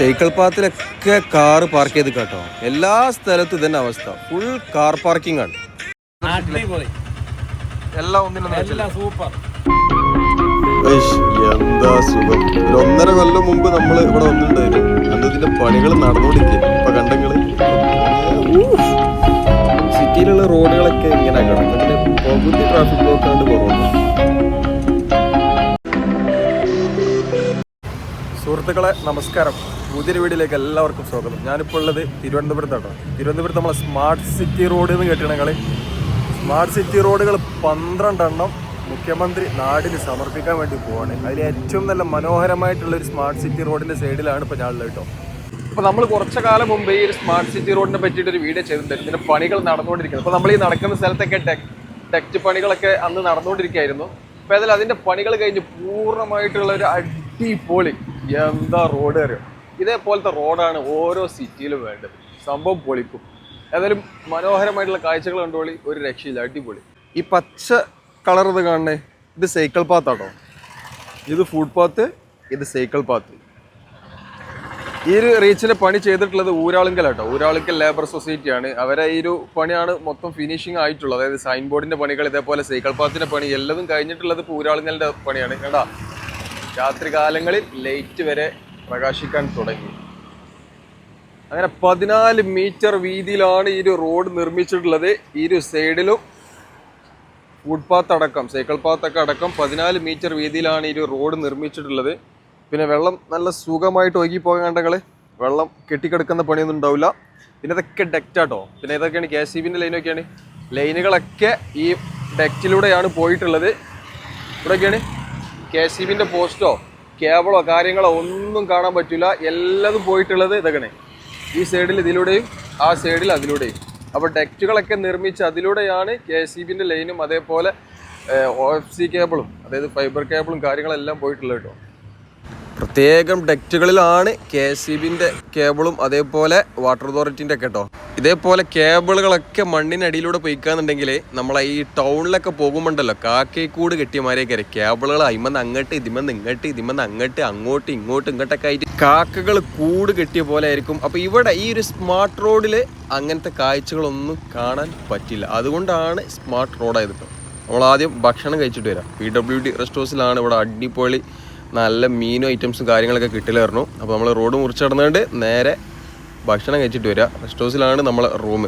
Cycle പാത്തിലൊക്കെ car park ചെയ്ത് കേട്ടോ. എല്ലാ സ്ഥലത്തും ഇതന്നെ അവസ്ഥ. ഫുൾ കാർ പാർക്കിംഗ് ആണ്. എല്ലാം ഒന്നിനും സൂപ്പർ എന്താ സുഖം? ഒരു ഒന്നര കൊല്ലം മുമ്പ് നമ്മൾ ഇവിടെ വന്നിട്ടുണ്ടായിരുന്നു. അന്ന് ഇതിന്റെ പണികൾ നടന്നുകൊണ്ടിരിക്കുക ഇപ്പൊ കണ്ടെങ്കിൽ സിറ്റിയിലുള്ള റോഡുകളൊക്കെ ഇങ്ങനെ കിടക്കുന്നതിന് പകുതി ട്രാഫിക് ബ്ലോക്കാണ്ട് കുറവുണ്ട് സുഹൃത്തുക്കളെ നമസ്കാരം. പുതിയൊരു വീഡിയോയിലേക്ക് എല്ലാവർക്കും സ്വാഗതം. ഞാനിപ്പോൾ ഉള്ളത് തിരുവനന്തപുരത്താണ് തിരുവനന്തപുരത്ത് നമ്മളെ സ്മാർട്ട് സിറ്റി റോഡ് എന്ന് കേട്ടിട്ടുണ്ടെങ്കിൽ സ്മാർട്ട് സിറ്റി റോഡുകൾ പന്ത്രണ്ടെണ്ണം മുഖ്യമന്ത്രി നാടിന് സമർപ്പിക്കാൻ വേണ്ടി പോവാണ്. അതിൽ ഏറ്റവും നല്ല മനോഹരമായിട്ടുള്ള ഒരു സ്മാർട്ട് സിറ്റി റോഡിന്റെ സൈഡിലാണ് ഇപ്പോൾ ഞാനുള്ളത് കേട്ടോ. അപ്പോൾ നമ്മൾ കുറച്ച് കാലം മുമ്പ് ഈ ഒരു സ്മാർട്ട് സിറ്റി റോഡിനെ പറ്റിയിട്ട് ഒരു വീഡിയോ ചെയ്തിട്ടുണ്ട്. ഇതിന്റെ പണികൾ നടന്നുകൊണ്ടിരിക്കുന്നത് അപ്പോൾ നമ്മൾ ഈ നടക്കുന്ന സ്ഥലത്തൊക്കെ ടെക് ടെക്റ്റ് പണികളൊക്കെ അന്ന് നടന്നുകൊണ്ടിരിക്കുകയായിരുന്നു. അപ്പോൾ അതിൽ അതിന്റെ പണികൾ കഴിഞ്ഞ് പൂർണമായിട്ടുള്ള ഒരു അടിപൊളി എന്താ റോഡ് അറിയോ? ഇതേപോലത്തെ റോഡാണ് ഓരോ സിറ്റിയിലും വേണ്ടത്. സംഭവം പൊളിക്കും. ഏതായാലും മനോഹരമായിട്ടുള്ള കാഴ്ചകൾ കണ്ടോളി ഒരു രക്ഷയില്ല. അടിപൊളി. ഈ പച്ച കളർ ഇത് കാണണേ ഇത് സൈക്കിൾ പാത്താട്ടോ ഇത് ഫുഡ് പാത്ത് ഇത് സൈക്കിൾ പാത്ത് ഈ ഒരു റീച്ചിന് പണി ചെയ്തിട്ടുള്ളത് ഊരാളുങ്കൽ കേട്ടോ ഊരാളുങ്കൽ ലേബർ സൊസൈറ്റിയാണ് അവരെ ഈ ഒരു പണിയാണ് മൊത്തം ഫിനിഷിംഗ് ആയിട്ടുള്ളത്. അതായത് സൈൻ ബോർഡിന്റെ പണികൾ ഇതേപോലെ സൈക്കിൾ പാത്തിന്റെ പണി എല്ലാം കഴിഞ്ഞിട്ടുള്ളത് ഇപ്പോൾ ഊരാളുങ്കലിന്റെ പണിയാണ്. കേട്ടോ രാത്രി കാലങ്ങളിൽ ലൈറ്റ് വരെ പ്രകാശിക്കാൻ തുടങ്ങി. അങ്ങനെ പതിനാല് മീറ്റർ വീതിയിലാണ് ഈ ഒരു റോഡ് നിർമ്മിച്ചിട്ടുള്ളത്. ഈ ഒരു സൈഡിലും ഫുട്പാത്ത് അടക്കം സൈക്കിൾ പാത്തൊക്കെ അടക്കം പതിനാല് മീറ്റർ വീതിയിലാണ് ഈ ഒരു റോഡ് നിർമ്മിച്ചിട്ടുള്ളത്. പിന്നെ വെള്ളം നല്ല സുഖമായിട്ട് ഒഴുകി പോകാൻ കണ്ടങ്ങൾ. വെള്ളം കെട്ടിക്കിടക്കുന്ന പണിയൊന്നും ഉണ്ടാവില്ല. പിന്നെ ഇതൊക്കെ ഡെക്റ്റാട്ടോ പിന്നെ ഇതൊക്കെയാണ് കെ സി ബിന്റെ ലൈനൊക്കെയാണ് ലൈനുകളൊക്കെ ഈ ഡെക്റ്റിലൂടെയാണ് പോയിട്ടുള്ളത്. ഇവിടെയൊക്കെയാണ് കെ സി ബിന്റെ പോസ്റ്റോ കേബിളോ കാര്യങ്ങളോ ഒന്നും കാണാൻ പറ്റില്ല. എല്ലാതും പോയിട്ടുള്ളത് ഇതൊക്കെ ഈ സൈഡിൽ ഇതിലൂടെയും ആ സൈഡിൽ അതിലൂടെയും. അപ്പോൾ ഡെക്റ്റുകളൊക്കെ നിർമ്മിച്ച് അതിലൂടെയാണ് കെ സി ബിന്റെ ലൈനും അതേപോലെ ഓ എഫ് സി കേബിളും അതായത് ഫൈബർ കേബിളും കാര്യങ്ങളെല്ലാം പോയിട്ടുള്ളത് കേട്ടോ. പ്രത്യേകം ഡെക്റ്റുകളിലാണ് കെ സി ബിന്റെ കേബിളും അതേപോലെ വാട്ടർ അതോറിറ്റിന്റെ ഒക്കെ കേട്ടോ. ഇതേപോലെ കേബിളുകളൊക്കെ മണ്ണിനടിയിലൂടെ പോയിക്കാന്നുണ്ടെങ്കിൽ നമ്മളെ ഈ ടൗണിലൊക്കെ പോകുമ്പോണ്ടല്ലോ കാക്കേക്കൂട് കെട്ടിയ മാതിരിയൊക്കെ കേബിളുകൾ അയിമന്ന് അങ്ങോട്ട് ഇതിമന്ന് ഇങ്ങോട്ട് ഇതിമന്ന് അങ്ങോട്ട് അങ്ങോട്ട് ഇങ്ങോട്ട് ഇങ്ങോട്ടൊക്കെ ആയിട്ട് കാക്കകൾ കൂട് കെട്ടിയ പോലെ ആയിരിക്കും. അപ്പോൾ ഇവിടെ ഈ ഒരു സ്മാർട്ട് റോഡിൽ അങ്ങനത്തെ കാഴ്ചകളൊന്നും കാണാൻ പറ്റില്ല. അതുകൊണ്ടാണ് സ്മാർട്ട് റോഡായത് നമ്മൾ ആദ്യം ഭക്ഷണം കഴിച്ചിട്ട് വരാം. പി ഡബ്ല്യു ഡി റെസ്റ്റ് ഹൗസിലാണ് ഇവിടെ അടിപൊളി നല്ല മീനും ഐറ്റംസും കാര്യങ്ങളൊക്കെ കിട്ടില്ലായിരുന്നു. അപ്പോൾ നമ്മൾ റോഡ് മുറിച്ച് നടന്നുകൊണ്ട് നേരെ ഭക്ഷണം കഴിച്ചിട്ട് വരിക. റെസ്റ്റ് ഹൗസിലാണ് നമ്മളെ റൂം.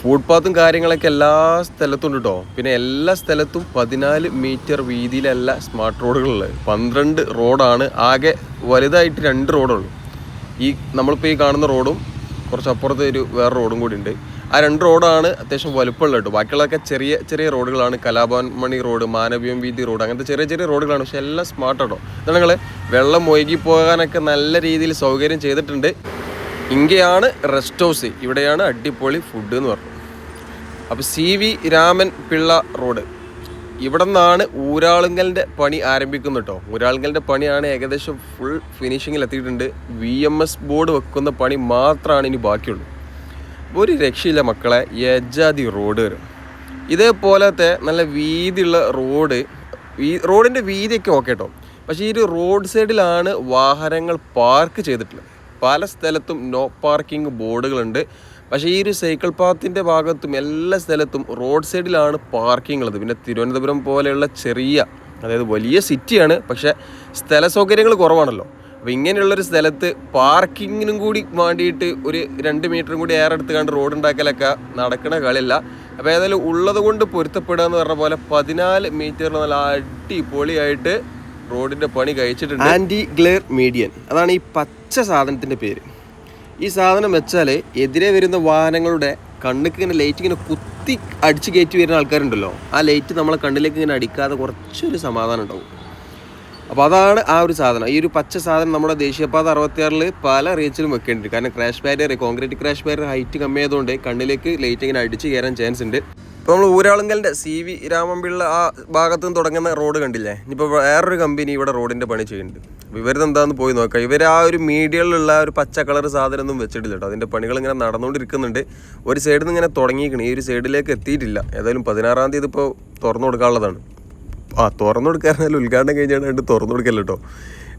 ഫുട്പാത്തും കാര്യങ്ങളൊക്കെ എല്ലാ സ്ഥലത്തും ഉണ്ട് കേട്ടോ. പിന്നെ എല്ലാ സ്ഥലത്തും പതിനാല് മീറ്റർ വീതിയിലല്ല സ്മാർട്ട് റോഡുകളുള്ളത് പന്ത്രണ്ട് റോഡാണ്. ആകെ വലുതായിട്ട് രണ്ട് റോഡുള്ളൂ ഈ നമ്മളിപ്പോൾ ഈ കാണുന്ന റോഡും കുറച്ച് അപ്പുറത്ത് ഒരു വേറെ റോഡും കൂടി ഉണ്ട്. ആ രണ്ട് റോഡാണ് അത്യാവശ്യം വലുപ്പമുള്ള കേട്ടോ. ബാക്കിയുള്ളതൊക്കെ ചെറിയ ചെറിയ റോഡുകളാണ്. കലാഭവൻ മണി റോഡ് മാനവീയം വീതി റോഡ് അങ്ങനത്തെ ചെറിയ ചെറിയ റോഡുകളാണ്. പക്ഷെ എല്ലാം സ്മാർട്ട് കേട്ടോ ഇതാണ് നിങ്ങൾ വെള്ളം ഒഴുകി പോകാനൊക്കെ നല്ല രീതിയിൽ സൗകര്യം ചെയ്തിട്ടുണ്ട്. ഇങ്ങയാണ് റെസ്റ്റ് ഹൗസ് ഇവിടെയാണ് അടിപൊളി ഫുഡ് എന്ന് പറഞ്ഞു. അപ്പോൾ C V Raman Pillai road. ഇവിടെ നിന്നാണ് ഊരാളുങ്കലിന്റെ പണി ആരംഭിക്കുന്നത് കേട്ടോ. ഊരാളുങ്കലിന്റെ പണിയാണ് ഏകദേശം ഫുൾ ഫിനിഷിങ്ങിൽ എത്തിയിട്ടുണ്ട് വി എം എസ് ബോർഡ് വെക്കുന്ന പണി മാത്രമാണ് ഇനി ബാക്കിയുള്ളൂ. ഒരു രക്ഷയില്ല മക്കളെ യജാതി റോഡ് വരും. ഇതേപോലത്തെ നല്ല വീതിയുള്ള റോഡ് വീ റോഡിന്റെ വീതിയൊക്കെ ഓക്കെ കേട്ടോ പക്ഷേ ഈ ഒരു റോഡ് സൈഡിലാണ് വാഹനങ്ങൾ പാർക്ക് ചെയ്തിട്ടുള്ളത്. പല സ്ഥലത്തും നോ പാർക്കിംഗ് ബോർഡുകളുണ്ട്. പക്ഷേ ഈ ഒരു സൈക്കിൾ പാത്തിന്റെ ഭാഗത്തും എല്ലാ സ്ഥലത്തും റോഡ് സൈഡിലാണ് പാർക്കിംഗ് ഉള്ളത്. പിന്നെ തിരുവനന്തപുരം പോലെയുള്ള ചെറിയ അതായത് വലിയ സിറ്റിയാണ് പക്ഷേ സ്ഥല സൗകര്യങ്ങൾ കുറവാണല്ലോ. അപ്പോൾ ഇങ്ങനെയുള്ളൊരു സ്ഥലത്ത് പാർക്കിങ്ങിനും കൂടി വേണ്ടിയിട്ട് ഒരു രണ്ട് മീറ്ററും കൂടി ഏറെ എടുത്ത് കണ്ട് റോഡ് ഉണ്ടാക്കലൊക്കെ നടക്കുന്ന കളിയല്ല. അപ്പോൾ ഏതായാലും ഉള്ളത് കൊണ്ട് പൊരുത്തപ്പെടുക എന്ന് പറഞ്ഞ പോലെ പതിനാല് മീറ്ററിൽ നല്ല അടിപൊളിയായിട്ട് റോഡിന്റെ പണി കഴിച്ചിട്ടുണ്ട്. Anti glare median. അതാണ് ഈ പച്ച സാധനത്തിന്റെ പേര്. ഈ സാധനം വെച്ചാൽ എതിരെ വരുന്ന വാഹനങ്ങളുടെ കണ്ണുക്ക് ഇങ്ങനെ ലൈറ്റ് ഇങ്ങനെ കുത്തി അടിച്ച് കയറ്റി വരുന്ന ആൾക്കാരുണ്ടല്ലോ. ആ ലൈറ്റ് നമ്മളെ കണ്ണിലേക്ക് ഇങ്ങനെ അടിക്കാതെ കുറച്ചൊരു സമാധാനം ഉണ്ടാവും. അപ്പോൾ അതാണ് ആ ഒരു സാധനം. ഈ ഒരു പച്ച സാധനം നമ്മുടെ ദേശീയപാത അറുപത്തിയാറിൽ പല റേഞ്ചിലും വെക്കേണ്ടി കാരണം crash barrier concrete crash barrier height കമ്മിയായതുകൊണ്ട് കണ്ണിലേക്ക് ലൈറ്റ് ഇങ്ങനെ അടിച്ച് കയറാൻ ചാൻസ് ഉണ്ട്. ഇപ്പോൾ നമ്മൾ ഊരാളുങ്കലിന്റെ സി വി രാമൻപിള്ള ആ ഭാഗത്ത് നിന്ന് തുടങ്ങുന്ന റോഡ് കണ്ടില്ലേ? ഇനിയിപ്പോൾ വേറൊരു കമ്പനി ഇവിടെ റോഡിന്റെ പണി ചെയ്യുന്നുണ്ട്. അപ്പോൾ ഇവരിതെന്താന്ന് പോയി നോക്കാം. ഇവർ ആ ഒരു മീഡിയയിലുള്ള ഒരു പച്ച കളർ സാധനം ഒന്നും വെച്ചിട്ടില്ല കേട്ടോ അതിന്റെ പണികൾ ഇങ്ങനെ നടന്നുകൊണ്ടിരിക്കുന്നുണ്ട് ഒരു സൈഡിൽ നിന്ന് ഇങ്ങനെ തുടങ്ങിയിരിക്കണം. ഈ ഒരു സൈഡിലേക്ക് എത്തിയിട്ടില്ല. ഏതായാലും പതിനാറാം തീയതി ഇപ്പോൾ തുറന്നു കൊടുക്കാനുള്ളതാണ്. ആ തുറന്നു കൊടുക്കാറുണ്ടല്ലോ ഉദ്ഘാടനം കഴിഞ്ഞാണ്ട് തുറന്നു കൊടുക്കല്ലോ കേട്ടോ.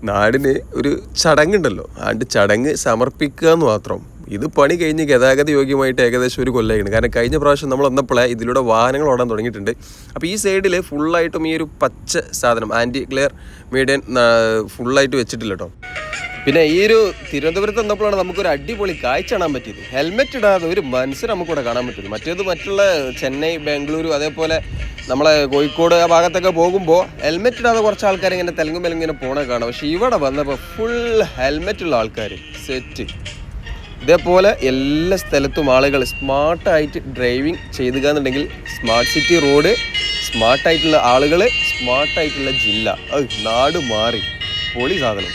നാടിന് ഒരു ചടങ്ങുണ്ടല്ലോ. ആണ്ട് ചടങ്ങ് സമർപ്പിക്കുക എന്ന് മാത്രം. ഇത് പണി കഴിഞ്ഞ് ഗതാഗത യോഗ്യമായിട്ട് ഏകദേശം ഒരു കൊല്ലമായിരുന്നു കാരണം കഴിഞ്ഞ പ്രാവശ്യം നമ്മൾ വന്നപ്പോഴേ ഇതിലൂടെ വാഹനങ്ങൾ ഓടാൻ തുടങ്ങിയിട്ടുണ്ട്. അപ്പോൾ ഈ സൈഡിൽ ഫുള്ളായിട്ടും ഈ ഒരു പച്ച സാധനം ആന്റി ക്ലിയർ മീഡിയൻ ഫുള്ളായിട്ട് വെച്ചിട്ടില്ല കേട്ടോ. പിന്നെ ഈ ഒരു തിരുവനന്തപുരത്ത് വന്നപ്പോഴാണ് നമുക്കൊരു അടിപൊളി കാഴ്ച കാണാൻ പറ്റിയത്. ഹെൽമെറ്റ് ഇടാതെ ഒരു മനുഷ്യർ നമുക്കിവിടെ കാണാൻ പറ്റില്ല മറ്റേത് മറ്റുള്ള ചെന്നൈ ബാംഗ്ലൂരു അതേപോലെ നമ്മളെ കോഴിക്കോട് ആ ഭാഗത്തൊക്കെ പോകുമ്പോൾ ഹെൽമെറ്റ് ഇടാതെ കുറച്ച് ആൾക്കാർ ഇങ്ങനെ തെലുങ്കും ഇങ്ങനെ പോണേ കാണാം. പക്ഷേ ഇവിടെ വന്നപ്പോൾ ഫുൾ ഹെൽമെറ്റ് ഉള്ള ആൾക്കാർ സെറ്റ് ഇതേപോലെ എല്ലാ സ്ഥലത്തും ആളുകൾ സ്മാർട്ടായിട്ട് ഡ്രൈവിംഗ് ചെയ്യുക എന്നുണ്ടെങ്കിൽ സ്മാർട്ട് സിറ്റി റോഡ് സ്മാർട്ടായിട്ടുള്ള ആളുകൾ സ്മാർട്ടായിട്ടുള്ള ജില്ല. നാട് മാറി. പൊളി സാധനം.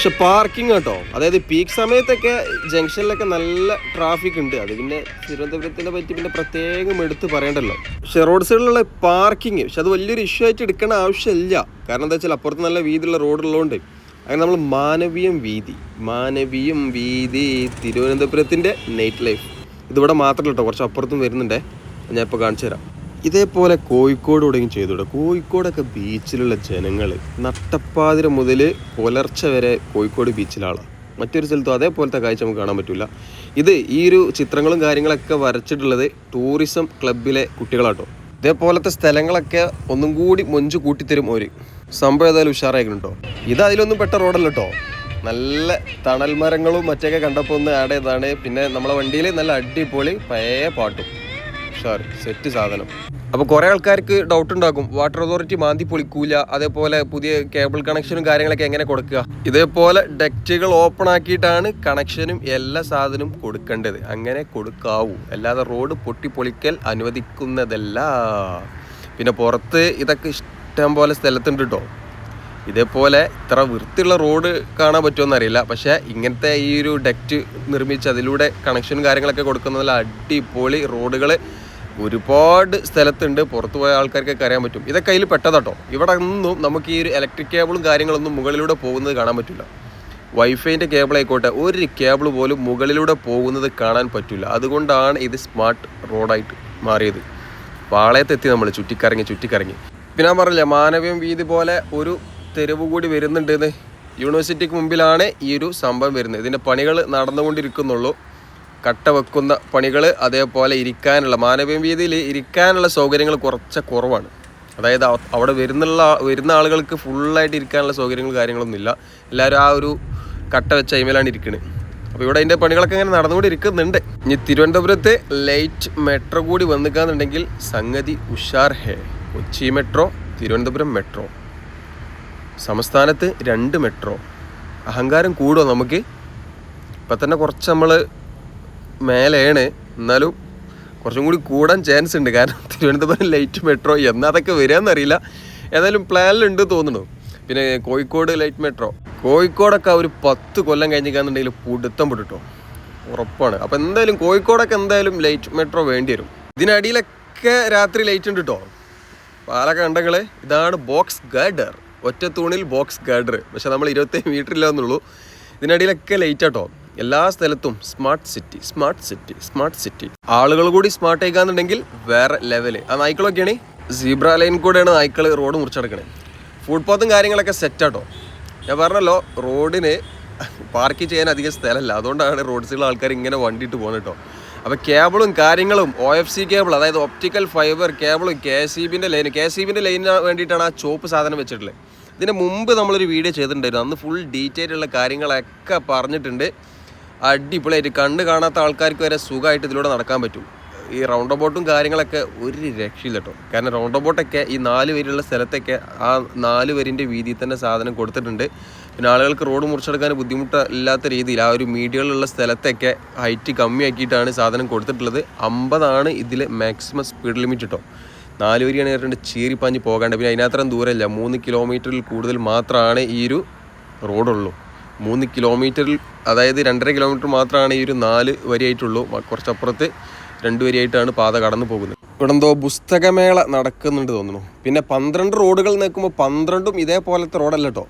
പക്ഷെ പാർക്കിംഗ് കേട്ടോ അതായത് പീക്ക് സമയത്തൊക്കെ ജംഗ്ഷനിലൊക്കെ നല്ല ട്രാഫിക് ഉണ്ട്. അത് പിന്നെ തിരുവനന്തപുരത്തിനെ പറ്റി പിന്നെ പ്രത്യേകം എടുത്ത് പറയണ്ടല്ലോ. പക്ഷെ റോഡ് സൈഡിലുള്ള പാർക്കിംഗ് പക്ഷെ അത് വലിയൊരു ഇഷ്യൂ ആയിട്ട് എടുക്കേണ്ട ആവശ്യമില്ല. കാരണം എന്താ വെച്ചാൽ അപ്പുറത്ത് നല്ല വീതിയുള്ള റോഡുള്ളതുകൊണ്ട് അങ്ങനെ നമ്മൾ മാനവീയം വീതി മാനവീയം വീതി തിരുവനന്തപുരത്തിന്റെ നൈറ്റ് ലൈഫ് ഇതിവിടെ മാത്രമല്ല കേട്ടോ കുറച്ച് അപ്പുറത്തും വരുന്നുണ്ടേ. ഞാൻ ഇപ്പോൾ കാണിച്ചു തരാം ഇതേപോലെ കോഴിക്കോട് തുടങ്ങി ചെയ്തൂടെ കോഴിക്കോടൊക്കെ ബീച്ചിലുള്ള ജനങ്ങൾ നട്ടപ്പാതിര മുതൽ പുലർച്ചെ വരെ കോഴിക്കോട് ബീച്ചിലാണ് മറ്റൊരു സ്ഥലത്തും അതേപോലത്തെ കാഴ്ച നമുക്ക് കാണാൻ പറ്റില്ല ഇത് ഈ ഒരു ചിത്രങ്ങളും കാര്യങ്ങളൊക്കെ വരച്ചിട്ടുള്ളത് ടൂറിസം ക്ലബിലെ കുട്ടികളാട്ടോ. ഇതേപോലത്തെ സ്ഥലങ്ങളൊക്കെ ഒന്നും കൂടി മൊഞ്ച് കൂട്ടിത്തരും ഒരു സംഭവം ഏതായാലും ഉഷാറായിട്ടോ ഇത് അതിലൊന്നും പെട്ട റോഡല്ല കേട്ടോ നല്ല തണൽ മരങ്ങളും മറ്റൊക്കെ കണ്ടപ്പോൾ ഒന്ന് ആഡ് ചെയ്തതാണ്. പിന്നെ നമ്മളെ വണ്ടിയിൽ നല്ല അടിപൊളി പഴയ പാട്ടും. ഉഷാർ സെറ്റ് സാധനം. അപ്പോൾ കുറേ ആൾക്കാർക്ക് ഡൗട്ട് ഉണ്ടാകും. വാട്ടർ അതോറിറ്റി മാന്തി പൊളിക്കൂല. അതേപോലെ പുതിയ കേബിൾ കണക്ഷനും കാര്യങ്ങളൊക്കെ എങ്ങനെ കൊടുക്കുക? ഇതേപോലെ ഡെക്റ്റുകൾ ഓപ്പൺ ആക്കിയിട്ടാണ് കണക്ഷനും എല്ലാ സാധനവും കൊടുക്കേണ്ടത്. അങ്ങനെ കൊടുക്കാവൂ. അല്ലാതെ റോഡ് പൊട്ടി പൊളിക്കൽ അനുവദിക്കുന്നതല്ല. പിന്നെ പുറത്ത് ഇതൊക്കെ ഇഷ്ടം പോലെ സ്ഥലത്തുണ്ട് കേട്ടോ ഇതേപോലെ ഇത്ര വൃത്തിയുള്ള റോഡ് കാണാൻ പറ്റുമെന്നറിയില്ല പക്ഷേ ഇങ്ങനത്തെ ഈ ഒരു ഡെക്റ്റ് നിർമ്മിച്ച് അതിലൂടെ കണക്ഷനും കാര്യങ്ങളൊക്കെ കൊടുക്കുന്നതിൽ അടിപൊളി റോഡുകൾ ഒരുപാട് സ്ഥലത്തുണ്ട്. പുറത്തു പോയ ആൾക്കാർക്കൊക്കെ അറിയാൻ പറ്റും. ഇതൊക്കെ അതിൽ പെട്ടതാട്ടോ. ഇവിടെ ഒന്നും നമുക്ക് ഈ ഒരു ഇലക്ട്രിക് കേബിളും കാര്യങ്ങളൊന്നും മുകളിലൂടെ പോകുന്നത് കാണാൻ പറ്റില്ല. വൈഫൈന്റെ കേബിൾ ആയിക്കോട്ടെ ഒരു കേബിൾ പോലും മുകളിലൂടെ പോകുന്നത് കാണാൻ പറ്റില്ല. അതുകൊണ്ടാണ് ഇത് സ്മാർട്ട് റോഡായിട്ട് മാറിയത്. പാളയത്തെത്തി നമ്മൾ ചുറ്റിക്കറങ്ങി ചുറ്റിക്കറങ്ങി. പിന്നെ പറഞ്ഞില്ലേ മാനവീയം വീതി പോലെ ഒരു തെരുവ് കൂടി വരുന്നുണ്ടെന്ന് യൂണിവേഴ്സിറ്റിക്ക് മുമ്പിലാണ് ഈ ഒരു സംഭവം വരുന്നത്. ഇതിന്റെ പണികൾ നടന്നുകൊണ്ടിരിക്കുന്നുള്ളൂ. കട്ട വെക്കുന്ന പണികൾ അതേപോലെ ഇരിക്കാനുള്ള മാനവീയ വീതിയിൽ ഇരിക്കാനുള്ള സൗകര്യങ്ങൾ കുറച്ച് കുറവാണ്. അതായത് അവിടെ വരുന്നുള്ള വരുന്ന ആളുകൾക്ക് ഫുള്ളായിട്ട് ഇരിക്കാനുള്ള സൗകര്യങ്ങൾ കാര്യങ്ങളൊന്നും ഇല്ല. എല്ലാവരും ആ ഒരു കട്ട വെച്ച അയിമേലാണ് ഇരിക്കുന്നത് അപ്പോൾ ഇവിടെ അതിന്റെ പണികളൊക്കെ ഇങ്ങനെ നടന്നുകൊണ്ട് ഇരിക്കുന്നുണ്ട് ഇനി തിരുവനന്തപുരത്ത് ലൈറ്റ് മെട്രോ കൂടി വന്നിക്കാന്നുണ്ടെങ്കിൽ സംഗതി ഉഷാർ ഹേ. കൊച്ചി മെട്രോ തിരുവനന്തപുരം മെട്രോ സംസ്ഥാനത്ത് രണ്ട് മെട്രോ അഹങ്കാരം കൂടുമോ നമുക്ക്? ഇപ്പം തന്നെ കുറച്ച് നമ്മൾ മേലെയാണ്. എന്നാലും കുറച്ചും കൂടി കൂടാൻ ചാൻസ് ഉണ്ട്. കാരണം തിരുവനന്തപുരം ലൈറ്റ് മെട്രോ എന്നാ അതൊക്കെ വരികയെന്നറിയില്ല ഏതായാലും പ്ലാനിലുണ്ട് തോന്നുന്നു. പിന്നെ കോഴിക്കോട് ലൈറ്റ് മെട്രോ കോഴിക്കോടൊക്കെ ഒരു പത്ത് കൊല്ലം കഴിഞ്ഞിരിക്കാന്നുണ്ടെങ്കിൽ പുടുത്തം പിടിട്ടോ ഉറപ്പാണ്. അപ്പം എന്തായാലും കോഴിക്കോടൊക്കെ എന്തായാലും ലൈറ്റ് മെട്രോ വേണ്ടി വരും. ഇതിനടിയിലൊക്കെ രാത്രി ലൈറ്റ് ഉണ്ട് കേട്ടോ പാലൊക്കെ കണ്ടങ്ങൾ ഇതാണ് ബോക്സ് ഗാർഡർ ഒറ്റ തൂണിൽ ബോക്സ് ഗാർഡർ പക്ഷെ നമ്മൾ ഇരുപത്തേഴ് മീറ്റർ ഇല്ലാന്നുള്ളൂ. ഇതിനടിയിലൊക്കെ ലൈറ്റ് ആട്ടോ എല്ലാ സ്ഥലത്തും smart city smart city smart city ആളുകൾ കൂടി സ്മാർട്ട് ആയിക്കാന്നുണ്ടെങ്കിൽ വേറെ ലെവൽ ആ നായ്ക്കളൊക്കെയാണ് സീബ്ര ലൈൻ കൂടെയാണ് നായ്ക്കൾ റോഡ് മുറിച്ചെടുക്കണേ. ഫുഡ് പാത്തും കാര്യങ്ങളൊക്കെ സെറ്റാട്ടോ ഞാൻ പറഞ്ഞല്ലോ റോഡിന് പാർക്ക് ചെയ്യാൻ അധികം സ്ഥലമല്ല. അതുകൊണ്ടാണ് റോഡ് സൈഡിൽ ആൾക്കാർ ഇങ്ങനെ വണ്ടിയിട്ട് പോകുന്നത് കേട്ടോ അപ്പോൾ കേബിളും കാര്യങ്ങളും ഒ എഫ് സി കേബിൾ അതായത് ഒപ്റ്റിക്കൽ ഫൈബർ കേബിളും കെ സി ബിന്റെ ലൈൻ കെ സി ബിന്റെ ലൈനിന് വേണ്ടിയിട്ടാണ് ആ ചോപ്പ് സാധനം വെച്ചിട്ടുള്ളത്. ഇതിന് മുമ്പ് നമ്മളൊരു വീഡിയോ ചെയ്തിട്ടുണ്ടായിരുന്നു. അന്ന് ഫുൾ ഡീറ്റെയിൽ ഉള്ള കാര്യങ്ങളൊക്കെ പറഞ്ഞിട്ടുണ്ട്. അടിപൊളിയായിട്ട് കണ്ട് കാണാത്ത ആൾക്കാർക്ക് വരെ സുഖമായിട്ട് ഇതിലൂടെ നടക്കാൻ പറ്റും. ഈ റൗണ്ട് ബോട്ടും കാര്യങ്ങളൊക്കെ ഒരു രക്ഷയില്ല കേട്ടോ. കാരണം റൗണ്ട് ബോട്ടൊക്കെ ഈ നാല് വരിയുള്ള സ്ഥലത്തൊക്കെ ആ നാല് വരിന്റെ വീതിയിൽ തന്നെ സാധനം കൊടുത്തിട്ടുണ്ട്. പിന്നെ ആളുകൾക്ക് റോഡ് മുറിച്ചെടുക്കാൻ ബുദ്ധിമുട്ട് ഇല്ലാത്ത രീതിയിൽ ആ ഒരു മീഡിയയിലുള്ള സ്ഥലത്തൊക്കെ ഹൈറ്റ് കമ്മിയാക്കിയിട്ടാണ് സാധനം കൊടുത്തിട്ടുള്ളത്. അമ്പതാണ് ഇതിലെ മാക്സിമം സ്പീഡ് ലിമിറ്റ് കേട്ടോ നാല് വരിയാണ് പറഞ്ഞിട്ട് ചീറിപ്പാഞ്ഞ് പോകാണ്ട്. പിന്നെ അതിനത്രയും ദൂരമില്ല മൂന്ന് കിലോമീറ്ററിൽ കൂടുതൽ മാത്രമാണ് ഈ ഒരു റോഡുള്ളൂ മൂന്ന് കിലോമീറ്ററിൽ അതായത് രണ്ടര കിലോമീറ്റർ മാത്രമാണ് ഈ ഒരു നാല് വരിയായിട്ടുള്ളൂ. കുറച്ചപ്പുറത്ത് രണ്ട് വരിയായിട്ടാണ് പാത കടന്നു പോകുന്നത്. ഇവിടെ എന്തോ പുസ്തകമേള നടക്കുന്നുണ്ട് തോന്നുന്നു. പിന്നെ പന്ത്രണ്ട് റോഡുകൾ നിൽക്കുമ്പോൾ പന്ത്രണ്ടും ഇതേപോലത്തെ റോഡല്ല കേട്ടോ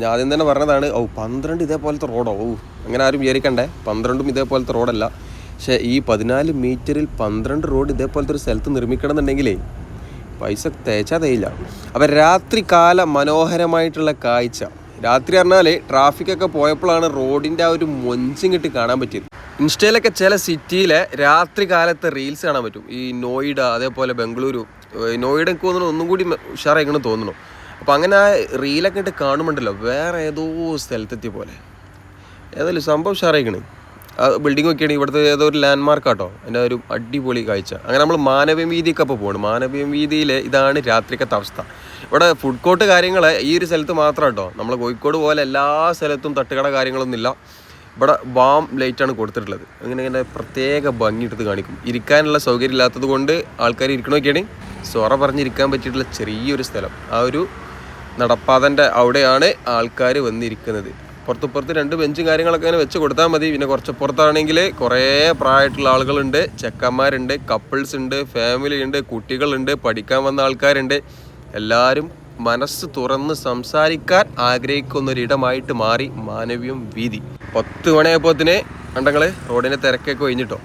ഞാൻ ആദ്യം തന്നെ പറഞ്ഞതാണ് ഓ പന്ത്രണ്ട് ഇതേപോലത്തെ റോഡോ? ഓ അങ്ങനെ ആരും വിചാരിക്കണ്ടേ. പന്ത്രണ്ടും ഇതേപോലത്തെ റോഡല്ല. പക്ഷേ ഈ പതിനാല് മീറ്ററിൽ പന്ത്രണ്ട് റോഡ് ഇതേപോലത്തെ ഒരു സ്ഥലത്ത് നിർമ്മിക്കണം എന്നുണ്ടെങ്കിലേ പൈസ തേച്ചാൽ തേയില്ല. അപ്പം രാത്രി കാല മനോഹരമായിട്ടുള്ള കാഴ്ച. രാത്രി പറഞ്ഞാൽ ട്രാഫിക്കൊക്കെ പോയപ്പോഴാണ് റോഡിന്റെ ആ ഒരു മൊഞ്ചും കിട്ടി കാണാൻ പറ്റിയത്. ഇൻസ്റ്റയിലൊക്കെ ചില സിറ്റിയിലെ രാത്രി കാലത്തെ റീൽസ് കാണാൻ പറ്റും. ഈ നോയിഡ അതേപോലെ ബംഗളൂരു നോയിഡ എനിക്ക് തോന്നുന്നു ഒന്നും കൂടി ഉഷാറായിക്കണം തോന്നുന്നു. അപ്പോൾ അങ്ങനെ ആ റീലൊക്കെ ഇട്ട് കാണുമ്പോണ്ടല്ലോ വേറെ ഏതോ സ്ഥലത്തെത്തിയ പോലെ. ഏതായാലും സംഭവം ഉഷാറായിക്കണ്. ബിൽഡിംഗ് ഒക്കെയാണ് ഇവിടുത്തെ ഏതോ ഒരു ലാൻഡ് മാർക്ക് ആട്ടോ. അതിന്റെ ഒരു അടിപൊളി കാഴ്ച. അങ്ങനെ നമ്മൾ മാനവീയം വീതിയൊക്കെ അപ്പോൾ പോകണം മാനവീയം വീതിയിൽ ഇതാണ് രാത്രിക്കത്തെ അവസ്ഥ ഇവിടെ ഫുഡ് കോർട്ട് കാര്യങ്ങൾ ഈ ഒരു സ്ഥലത്ത് മാത്രം കേട്ടോ നമ്മൾ കോഴിക്കോട് പോലെ എല്ലാ സ്ഥലത്തും തട്ടുകട കാര്യങ്ങളൊന്നുമില്ല. ഇവിടെ വാം ലൈറ്റാണ് കൊടുത്തിട്ടുള്ളത്. അങ്ങനെ ഇങ്ങനെ പ്രത്യേക ഭംഗി എടുത്ത് കാണിക്കും. ഇരിക്കാനുള്ള സൗകര്യം ഇല്ലാത്തത് കൊണ്ട് ആൾക്കാർ ഇരിക്കണമൊക്കെയാണ് സൊറ പറഞ്ഞിരിക്കാൻ പറ്റിയിട്ടുള്ള ചെറിയൊരു സ്ഥലം. ആ ഒരു നടപ്പാതന്റെ അവിടെയാണ് ആൾക്കാർ വന്നിരിക്കുന്നത്. പുറത്ത് പുറത്ത് രണ്ട് ബെഞ്ചും കാര്യങ്ങളൊക്കെ അങ്ങനെ വെച്ച് കൊടുത്താൽ മതി. പിന്നെ കുറച്ച് പുറത്താണെങ്കിൽ കുറേ പ്രായമായിട്ടുള്ള ആളുകളുണ്ട്. ചെക്കന്മാരുണ്ട് കപ്പിൾസ് ഉണ്ട് ഫാമിലി ഉണ്ട് കുട്ടികളുണ്ട് പഠിക്കാൻ വന്ന ആൾക്കാരുണ്ട്. എല്ലാവരും മനസ്സ് തുറന്ന് സംസാരിക്കാൻ ആഗ്രഹിക്കുന്ന ഒരിടമായിട്ട് മാറി മാനവ്യം വീതി. പത്ത് മണിയായപ്പോത്തിന് കണ്ടങ്ങൾ റോഡിന്റെ തിരക്കൊക്കെ കഴിഞ്ഞിട്ടോ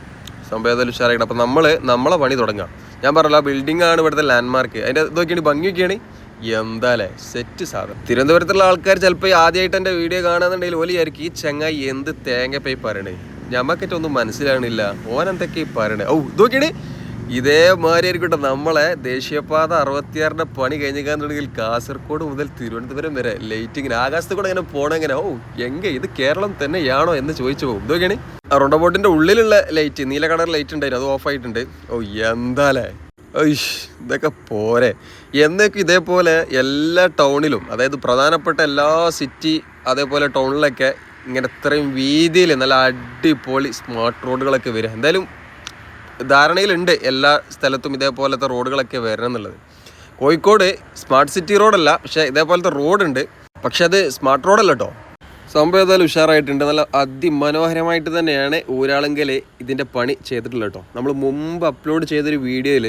സംഭവം ഉഷാറായിട്ട് അപ്പം നമ്മൾ നമ്മളെ പണി തുടങ്ങാം. ഞാൻ പറഞ്ഞല്ലോ ആ ബിൽഡിംഗ് ആണ് ഇവിടുത്തെ ലാൻഡ്മാർക്ക് അതിന്റെ ഇതൊക്കെയാണ് ഭംഗിയൊക്കെയാണ്. എന്താലേ? സെറ്റ് സാധനം. തിരുവനന്തപുരത്തുള്ള ആൾക്കാർ ചിലപ്പോൾ ആദ്യമായിട്ട് എന്റെ വീഡിയോ കാണുന്നുണ്ടെങ്കിൽ ഓലി ആയിരിക്കും ഈ ചെങ്ങായി എന്ത് തേങ്ങപ്പൈ പറയണേ? ഞമ്മക്കറ്റ ഒന്നും മനസ്സിലാവണില്ല. ഓൻ എന്തൊക്കെ പറയണേ? ഓ നോക്കിയണേ ഇതേമാതിരി ആയിരിക്കട്ടെ നമ്മളെ ദേശീയപാത അറുപത്തിയാറിന്റെ പണി കഴിഞ്ഞിട്ടുണ്ടെങ്കിൽ കാസർഗോഡ് മുതൽ തിരുവനന്തപുരം വരെ ലൈറ്റിങ്ങിന് ആകാശത്ത് കൂടെ ഇങ്ങനെ പോണെങ്ങനെ ഓ എങ്ക ഇത് കേരളം തന്നെയാണോ എന്ന് ചോദിച്ചു പോകും. ഇതൊക്കെയാണ് റൊണ്ടബോട്ടിന്റെ ഉള്ളിലുള്ള ലൈറ്റ് നീല കളർ ലൈറ്റ് ഉണ്ടായിരുന്നു അത് ഓഫ് ആയിട്ടുണ്ട്. ഓ എന്താലേ? ഐഷ് ഇതൊക്കെ പോരെ. എന്നൊക്കെ ഇതേപോലെ എല്ലാ ടൗണിലും അതായത് പ്രധാനപ്പെട്ട എല്ലാ സിറ്റി അതേപോലെ ടൗണിലൊക്കെ ഇങ്ങനെ ഇത്രയും വീതിയിൽ നല്ല അടിപൊളി സ്മാർട്ട് റോഡുകളൊക്കെ വരിക. എന്തായാലും ധാരണയിലുണ്ട് എല്ലാ സ്ഥലത്തും ഇതേപോലത്തെ റോഡുകളൊക്കെ വരണം എന്നുള്ളത് കോഴിക്കോട് സ്മാർട്ട് സിറ്റി റോഡല്ല പക്ഷേ ഇതേപോലത്തെ റോഡുണ്ട് പക്ഷെ അത് സ്മാർട്ട് റോഡല്ല കേട്ടോ സംഭവം ഏതായാലും ഉഷാറായിട്ടുണ്ട്. നല്ല അതിമനോഹരമായിട്ട് തന്നെയാണ് ഒരാളെങ്കിൽ ഇതിന്റെ പണി ചെയ്തിട്ടുള്ളത് കേട്ടോ നമ്മൾ മുമ്പ് അപ്ലോഡ് ചെയ്തൊരു വീഡിയോയിൽ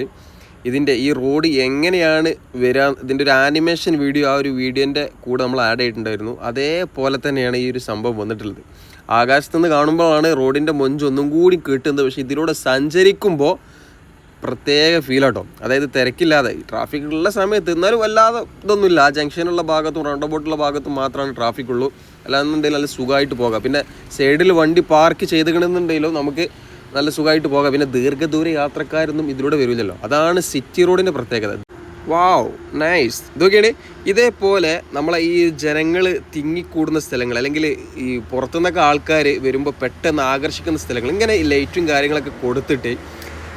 ഇതിന്റെ ഈ റോഡ് എങ്ങനെയാണ് വരാൻ ഇതിന്റെ ഒരു ആനിമേഷൻ വീഡിയോ ആ ഒരു വീഡിയോന്റെ കൂടെ നമ്മൾ ആഡ് ചെയ്തിട്ടുണ്ടായിരുന്നു. അതേപോലെ തന്നെയാണ് ഈ ഒരു സംഭവം വന്നിട്ടുള്ളത്. ആകാശത്ത് നിന്ന് കാണുമ്പോഴാണ് റോഡിന്റെ മൊഞ്ചൊന്നും കൂടി കിട്ടുന്നത്. പക്ഷേ ഇതിലൂടെ സഞ്ചരിക്കുമ്പോൾ പ്രത്യേക ഫീലാട്ടോ അതായത് തിരക്കില്ലാതെ. ട്രാഫിക് ഉള്ള സമയത്ത് എന്നാലും വല്ലാതെ ഇതൊന്നുമില്ല. ആ ജംഗ്ഷനുള്ള ഭാഗത്തും റൗണ്ട് ബോട്ടുള്ള ഭാഗത്തും മാത്രമാണ് ട്രാഫിക് ഉള്ളൂ. അല്ലാന്നുണ്ടെങ്കിൽ നല്ല സുഖമായിട്ട് പോകാം. പിന്നെ സൈഡിൽ വണ്ടി പാർക്ക് ചെയ്തിക്കണമെന്നുണ്ടെങ്കിലോ നമുക്ക് നല്ല സുഖമായിട്ട് പോകാം. പിന്നെ ദീർഘദൂര യാത്രക്കാരൊന്നും ഇതിലൂടെ വരില്ലല്ലോ. അതാണ് സിറ്റി റോഡിന്റെ പ്രത്യേകത. വാവ് നൈസ് ഇതൊക്കെയാണ് ഇതേപോലെ നമ്മളെ ഈ ജനങ്ങൾ തിങ്ങിക്കൂടുന്ന സ്ഥലങ്ങൾ അല്ലെങ്കിൽ ഈ പുറത്തുനിന്നൊക്കെ ആൾക്കാർ വരുമ്പോൾ പെട്ടെന്ന് ആകർഷിക്കുന്ന സ്ഥലങ്ങൾ ഇങ്ങനെ ലൈറ്റും കാര്യങ്ങളൊക്കെ കൊടുത്തിട്ട്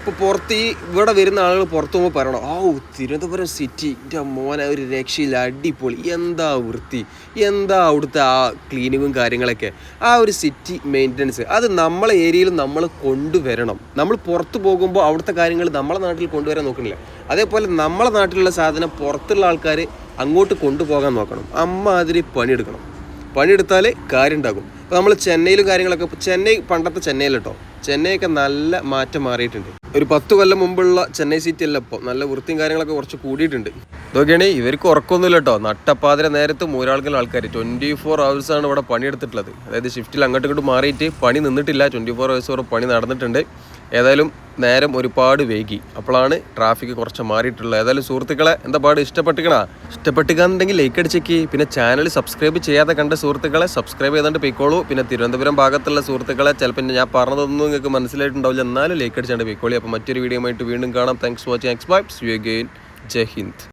ഇപ്പോൾ പുറത്ത് ഈ ഇവിടെ വരുന്ന ആളുകൾ പുറത്ത് പോകുമ്പോൾ പറയണം ആ തിരുവനന്തപുരം സിറ്റി എന്റെ മോനെ ഒരു രക്ഷയില്ല അടിപൊളി എന്താ വൃത്തി എന്താ അവിടുത്തെ ആ ക്ലീനിങ്ങും കാര്യങ്ങളൊക്കെ? ആ ഒരു സിറ്റി മെയിന്റനൻസ് അത് നമ്മളെ ഏരിയയിൽ നമ്മൾ കൊണ്ടുവരണം. നമ്മൾ പുറത്ത് പോകുമ്പോൾ അവിടുത്തെ കാര്യങ്ങൾ നമ്മളെ നാട്ടിൽ കൊണ്ടുവരാൻ നോക്കണില്ല. അതേപോലെ നമ്മളെ നാട്ടിലുള്ള സാധനം പുറത്തുള്ള ആൾക്കാർ അങ്ങോട്ട് കൊണ്ടുപോകാൻ നോക്കണം. അമ്മാതിരി പണിയെടുക്കണം. പണിയെടുത്താൽ കാര്യം ഉണ്ടാകും. അപ്പോൾ നമ്മൾ ചെന്നൈയിലും കാര്യങ്ങളൊക്കെ ചെന്നൈ പണ്ടത്തെ ചെന്നൈയിൽ കേട്ടോ ചെന്നൈയൊക്കെ നല്ല മാറ്റം മാറിയിട്ടുണ്ട്. ഒരു പത്ത് കൊല്ലം മുമ്പുള്ള ചെന്നൈ സിറ്റി അല്ല ഇപ്പോൾ നല്ല വൃത്തിയും കാര്യങ്ങളൊക്കെ കുറച്ച് കൂടിയിട്ടുണ്ട്. ഇതൊക്കെയാണ് ഇവർക്ക് ഉറക്കമൊന്നുമില്ല കേട്ടോ. നട്ടപ്പാതിര നേരത്ത് മൂരാൾക്കുള്ള ആൾക്കാർ ട്വന്റി ഫോർ ആണ് ഇവിടെ പണിയെടുത്തിട്ടുള്ളത്. അതായത് ഷിഫ്റ്റിൽ അങ്ങോട്ടും ഇങ്ങോട്ടും മാറിയിട്ട് പണി നിന്നിട്ടില്ല. ട്വന്റി ഫോർ ഹവേഴ്സ് വരെ പണി നടന്നിട്ടുണ്ട്. ഏതായാലും നേരം ഒരുപാട് വൈകി. അപ്പോഴാണ് ട്രാഫിക് കുറച്ച് മാറിയിട്ടുള്ളത്. ഏതായാലും സുഹൃത്തുക്കളെ എന്താ പാട്? ഇഷ്ടപ്പെട്ടിക്കണ? ഇഷ്ടപ്പെട്ടിക്കാന്നുണ്ടെങ്കിൽ ലൈക്ക് അടിച്ചേക്ക്. പിന്നെ ചാനൽ സബ്സ്ക്രൈബ് ചെയ്യാതെ കണ്ട സുഹൃത്തുക്കളെ സബ്സ്ക്രൈബ് ചെയ്തുകൊണ്ട് പോയിക്കോളൂ. പിന്നെ തിരുവനന്തപുരം ഭാഗത്തുള്ള സുഹൃത്തുക്കളെ ചിലപ്പോൾ ഞാൻ പറഞ്ഞതൊന്നും നിങ്ങൾക്ക് മനസ്സിലായിട്ടുണ്ടാവില്ല. എന്നാലും ലൈക്ക് അടിച്ചാണ്ട് പോയിക്കോളി. അപ്പോൾ മറ്റൊരു വീഡിയോ ആയിട്ട് വീണ്ടും കാണാം. Thanks watching ex bye you again Jai Hind.